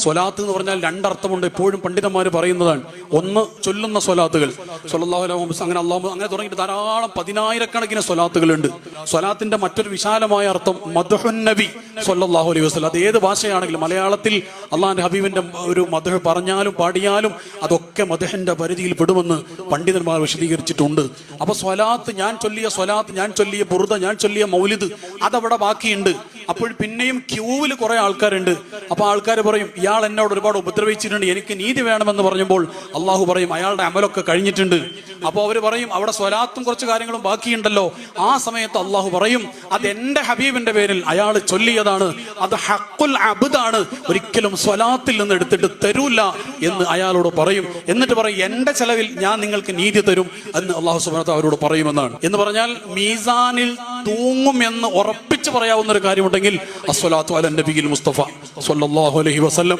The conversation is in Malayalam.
സ്വലാത്ത് എന്ന് പറഞ്ഞാൽ രണ്ടർത്ഥമുണ്ട് എപ്പോഴും പണ്ഡിതന്മാർ പറയുന്നതാണ്. ഒന്ന് ചൊല്ലുന്ന സ്വലാത്തുകൾ. സൊല്ലാഹു അലൈഹി വസല്ലം അങ്ങനെ അള്ളാഹു അങ്ങനെ തുടങ്ങിയിട്ട് ധാരാളം പതിനായിരക്കണക്കിന് സ്വലാത്തുകളുണ്ട്. സ്വലാത്തിന്റെ മറ്റൊരു വിശാലമായ അർത്ഥം മധുഹുന്നബി നബി സ്വല്ലല്ലാഹു അലൈഹി വസല്ലം. അത് ഏത് ഭാഷയാണെങ്കിലും മലയാളത്തിൽ അള്ളാഹിന്റെ ഹബീബിന്റെ ഒരു മധുഹ് പറഞ്ഞാലും പാടിയാലും അതൊക്കെ മധുഹന്റെ പരിധിയിൽ പെടുമെന്ന് പണ്ഡിതന്മാർ വിശദീകരിച്ചിട്ടുണ്ട്. അപ്പൊ സ്വലാത്ത് ഞാൻ ചൊല്ലിയ സ്വലാത്ത് ഞാൻ ചൊല്ലിയ ബുറുദ ഞാൻ ചൊല്ലിയ മൗലിദ് അതവിടെ ബാക്കിയുണ്ട്. അപ്പോൾ പിന്നെയും ക്യൂവിൽ കുറെ ആൾക്കാരുണ്ട്. അപ്പൊ ആൾക്കാർ പറയും ഇയാൾ എന്നോട് ഒരുപാട് ഉപദ്രവിച്ചിട്ടുണ്ട്. എനിക്ക് നീതി വേണമെന്ന് പറഞ്ഞപ്പോൾ അള്ളാഹു പറയും അയാളുടെ അമലൊക്കെ കഴിഞ്ഞിട്ടുണ്ട്. അപ്പോൾ അവർ പറയും അവിടെ സ്വലാത്തും കുറച്ച് കാര്യങ്ങളും ബാക്കിയുണ്ടല്ലോ. ആ സമയത്ത് അള്ളാഹു പറയും അത് എന്റെ ഹബീബിന്റെ പേരിൽ അയാൾ ചൊല്ലിയതാണ്. അത് ഹക്കുൽ അബുദാണ്. ഒരിക്കലും സ്വലാത്തിൽ നിന്ന് എടുത്തിട്ട് തരൂല എന്ന് അയാളോട് പറയും. എന്നിട്ട് പറയും എന്റെ ചെലവിൽ ഞാൻ നിങ്ങൾക്ക് നീതി തരും എന്ന് അള്ളാഹു സുബാനത്ത് അവരോട് പറയുമെന്നാണ്. എന്ന് പറഞ്ഞാൽ മീസാനിൽ തൂങ്ങും എന്ന് ഉറപ്പിച്ച് പറയാവുന്ന ഒരു കാര്യമുണ്ടെങ്കിൽ അസ്വലാത്തു അലൻ നബിയിൽ മുസ്തഫ സല്ലാഹു അലഹി വസല്ലം.